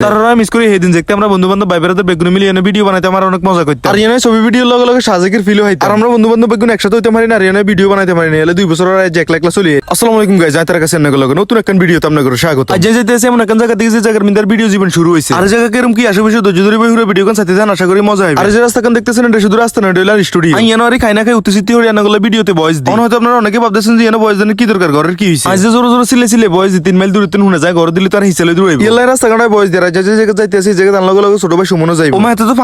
তারা মিস করি সেদিন দেখতে আমরা বন্ধু বান্ধব ভাই বেড়াতে বেগুনি মিলিয়ে ভিডিও বানাইতে আমার অনেক মজা করতে আর ইয়ানে ছবি ভিডিও লগে লগে সাজেকের ফিল হইতে আর আমরা বন্ধু বান্ধব বেগুন একসাথে হইতে পারি না আর ইয়ানে ভিডিও বানাইতে পারি না এলে দুই বছর আর একলা একলা চলিয়ে আসসালামু আলাইকুম গাইজ আই তার কাছে লগে নতুন একটা ভিডিও আপনাদের করে স্বাগত। আজ যে যেতে এমন একটা জায়গা থেকে যে জায়গার মিন্দার ভিডিও জীবন শুরু হইছে আর জায়গা কেরম কি আশেপাশে ধৈর্য ধরে বই ভিডিও কোন সাথে যান আশা করি মজা হবে আর যে রাস্তা কান দেখতেছেন এটা শুধু রাস্তা না এটা স্টুডিও আই ইয়ানো আর খাই না খাই উত্তেজিত হয়ে আনাগুলো ভিডিওতে ভয়েস দিই হয়তো আপনারা অনেকে ভাবতেছেন যে ইয়ানো ভয়েস দেন কি দরকার ঘরের কি হইছে? আজ যে জোরে জোরে সিলে সিলে ভয়েস দিই তিন মাইল দূরে তিন হুনে যায় ঘরে দিলে তার হিসালে দূরে ইয়ালাই রাস্তা কানায় ভয়েস দিয়ে যে জায়গা যাইতেছে জায়গা জানলো লগে ছোট ভাই সুমনও যাইব। ও মাইতে তো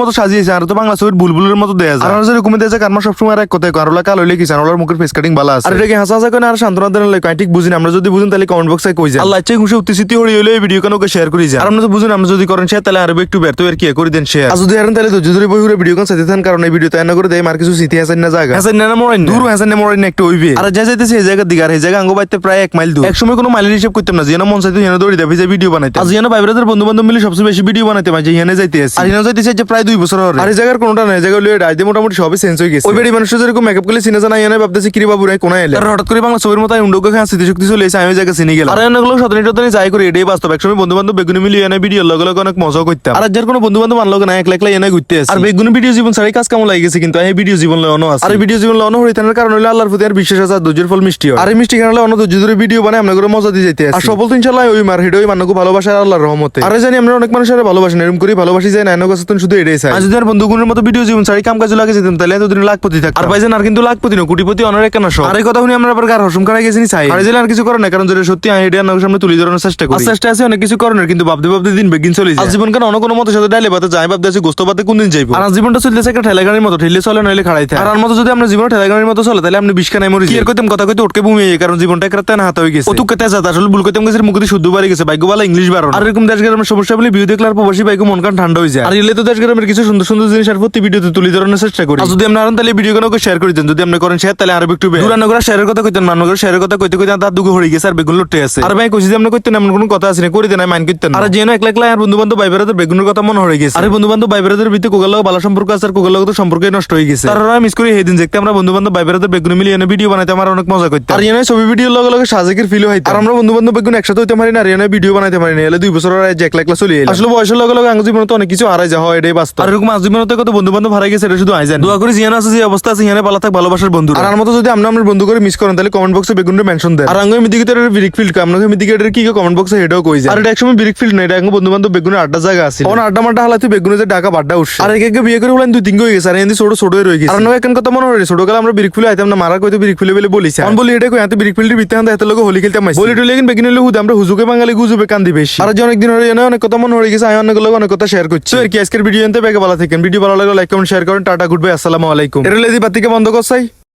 মতো সাজিয়েছে আর তো বাংলা ছবির বুলবুলের মতো দেয়া যায়। আর যে রকম দেয়া যায় কারণ সবসময় আর এক কথাই কারণ কাল হইলে কি জানোলার মুখের ফেস কাটিং ভালো আছে। আর এটাকে হাসা হাসা করে আর সান্ত্বনা দেন লাগে ঠিক বুঝিন আমরা যদি বুঝুন তাহলে কমেন্ট বক্সে কই যায় আল্লাহ ইচ্ছা খুশি উত্তেজিত হয়ে হইলে এই ভিডিও কেন ওকে শেয়ার করি যায় আর আমরা তো বুঝুন আমরা যদি করেন শেয়ার তাহলে আরও একটু ব্যর্থ এর কি করে দেন শেয়ার আর যদি হারেন তাহলে তো যদি বই হুরে ভিডিও কোন সাথে থান কারণ এই ভিডিও তাই না করে দেয় কিছু স্মৃতি হাসান না জায়গা। হাসান না মরাই দূর হাসান না মরাই না একটু হইবে। আর যা যাইতেছে এই আর এই জায়গা আঙ্গ বাইতে প্রায় এক মাইল দূর। এক সময় কোনো মাইলের হিসাব করতাম না যেন মন চাইতো যেন দৌড়ি দেবে যে ভিডিও বানাইতে আজ যেন ভাই ব্রাদার বন্ধু বান্ধব মিলে সবচেয়ে বেশি ভিডিও বানাইতে মাঝে এখানে যাইতে আছে আর এখানে যাইতেছে যে প্রায় দুই বছর হবে আর এই জায়গার কোনটা নাই জায়গা লইয়ে রাইতে মোটামুটি সবই চেঞ্জ হয়ে গেছে। ওই বেড়ি মানুষ যেরকম মেকআপ করলে চিনে জানা এনে ভাবতেছে কিরে বাবু রাই কোনা এলে? আর হঠাৎ করে বাংলা ছবির মতো উন্ডোকে খান স্মৃতি শক্তি চলে এসে আমি ওই জায়গা চিনে গেলাম। আর এগুলো সতনী টতনী যাই করে এটাই বাস্তব। একসময় বন্ধু বান্ধব বেগুনি মিলিয়ে এনে ভিডিও লগে লগে অনেক মজা করতাম। আর যার কোনো বন্ধু বান্ধব আনলো না একলা একলা এনে ঘুরতে আসে। আর বেগুনি ভিডিও জীবন ছাড়াই কাজ কেমন লাগে গেছে কিন্তু এই ভিডিও জীবন লয়নো আছে। আর এই ভিডিও জীবন লয়নো হইতানোর কারণ হলো আল্লাহর প্রতি আর বিশ্বাস আছে আর ধৈর্যের ফল মিষ্টি হয়। আর এই মিষ্টি কারণে অন্য ধরে ভিডিও বানায় আমরা করে মজা দিয়ে যাইতে আর সফল তো ইনশাল্লাহ ওই মার হিডো ওই মানুষ ভালোবাসা আল্লাহর রহমতে। আর জানি আমরা অনেক মানুষের ভালোবাসেন এরকম করে ভালোবাসি যায় নাইনো কাছে শুধু এটাই চাই। যদি আর বন্ধুগুলোর মতো ভিডিও জীবন ছাড়াই কাম কাজে লাগে যেতাম তাহলে এতদিন লাখপতি থাক আর ভাইজান আর কিন্তু লাখপতি না কোটিপতি অনেক কেন সব? আর এই কথা শুনে আমরা আবার গার হসম করা গেছি চাই। আর আর কিছু করে না কারণ যেটা সত্যি আমি এটা আমার সামনে তুলে ধরানোর চেষ্টা করি। চেষ্টা আছে অনেক কিছু করানোর কিন্তু ভাবতে ভাবতে দিন বেগিন চলে যায়। আর জীবন কেন অন্য কোনো মতো সাথে ডাইলে বাতে যাই ভাবতে আছে গোস্ত পাতে কোন দিন যাইবো? আর জীবনটা চলতেছে একটা ঠেলা গাড়ির মতো ঠেলে চলে নইলে খাড়াই থাকে। আর আর মতো যদি আমরা জীবন ঠেলা গাড়ির মতো চলে তাহলে আপনি বিষ খানাই মরি কি এর কথা কইতে উঠকে যায়, কারণ জীবনটা একটা হাতে হয়ে গেছে। ও তুই আসলে ভুল কইতাম গেছে মুখে শুদ্ধ বাড়ি গেছে বাইক বলা ইংলিশ বারো আর এরকম দেশ গ্রামের সমস্যা বলে ভিউ দেখলে আর প্রবাসী বাইক মন কান ঠান্ডা হয়ে যায়। আর এলে তো দেশ গ্রামের কিছু সুন্দর সুন্দর জিনিস আর প্রতি ভিডিওতে তুলে ধরানোর চেষ্টা করি। আর যদি আরেন তাহলে ভিডিও কোনো শেয়ার করে দেন। যদি আপনি করেন শেয়ার তাহলে আরও একটু করে শেয়ারের কথা কইতেন করে শেয়ারের কথা কইতে কইতে তার দুগো হয়ে গেছে আর বেগুন লুটে আছে। আর ভাই কইছি যে আপনি কইতেন এমন কোনো কথা আছে না করে দেন মাইন করতেন আর যেন একলা একলা আর বন্ধু বান্ধব ভাই বেড়াদের বেগুনের কথা মনে হয়ে গেছে। আর বন্ধু বান্ধব ভাই বেড়াদের ভিতরে কোগাল লগে ভালো সম্পর্ক আছে আর কোগাল লগে তো সম্পর্কই নষ্ট হয়ে গেছে। আর মিস করি সেদিন দেখতে আমরা বন্ধু বান্ধব ভাই বেড়াদের বেগুন মিলিয়ে এনে ভিডিও বানাইতে আমার অনেক মজা করতে আর এনে ছবি ভিডিও লগে লগে সাজেকের ফিল হইতে আর আমরা বন্ধু বান্ধব বেগুন একসাথে হইতে পারি না আর এনে ভিডিও বানাইতে পারি না এলে দুই বছর আর একলা একলা চলে এলো আসলে বয়সের লগে লগে আঙ্গ জীবনে তো অনেক কিছু হারাই যা হয় এটাই বাস্তব। আর এরকম আজ জীবনে তো কত বন্ধু বান্ধব হারাই গেছে এটা শুধু আইজান দোয়া করি জিয়ান আছে যে অবস্থা আছে জিয়ানে ভালো থাক ভালোবাসার বন্ধু আর আমার মতো যদি আমরা আমার বন্ধু করে মিস করেন তাহলে কমেন্ট বক্সে বেগুনের মেনশন দেন। আর আঙ্গ মিদিকে তো ব্রিক ফিল্ড আমরা মিদিকে এটার কি কমেন্ট বক্সে হেডও কই যায়। আর এটা একসময় ব্রিক ফিল্ড না এটা আঙ্গ বন্ধু বান্ধব বেগুনের আড্ডা জায়গা আছে। ওন আড্ডা মাড্ডা হালাতে বেগুনে যে ঢাকা বাড্ডা উঠছে। আর একে বিয়ে করে বলেন দুই তিন হয়ে গেছে আর এন্দি ছোট ছোট হয়ে গেছে। আর নয় কেন কথা মনে হয় ছোট কালে আমরা ব্রিক ফিল্ড আইতাম না মারা কইতে ব্রিক ফিল্ড বলে বলিছে। আমি বলি এটা কই এত ব্রিক ফিল্ডের ভিতরে হাতে এত লোক হোলি খেলতে মাইছে। বলি টলি বেগুনের লোক আমরা হুজুকে বাঙালি গুজুবে কান্দি বেশি। আর যে অনেক দিন হয়ে অনেক কথা মনে হয়ে গেছে আমি অনেক লোক অনেক কথা শেয়ার করছি। আর কি আজকের ভিডিও এনতে বেগে ভালো থাকেন? ভিডিও ভালো লাগলে লাইক কমেন্ট শেয়ার করেন। টাটা গুড বাই আসসালামু আলাইকুম। এর লেদি বাতিকে বন্ধ করছাই।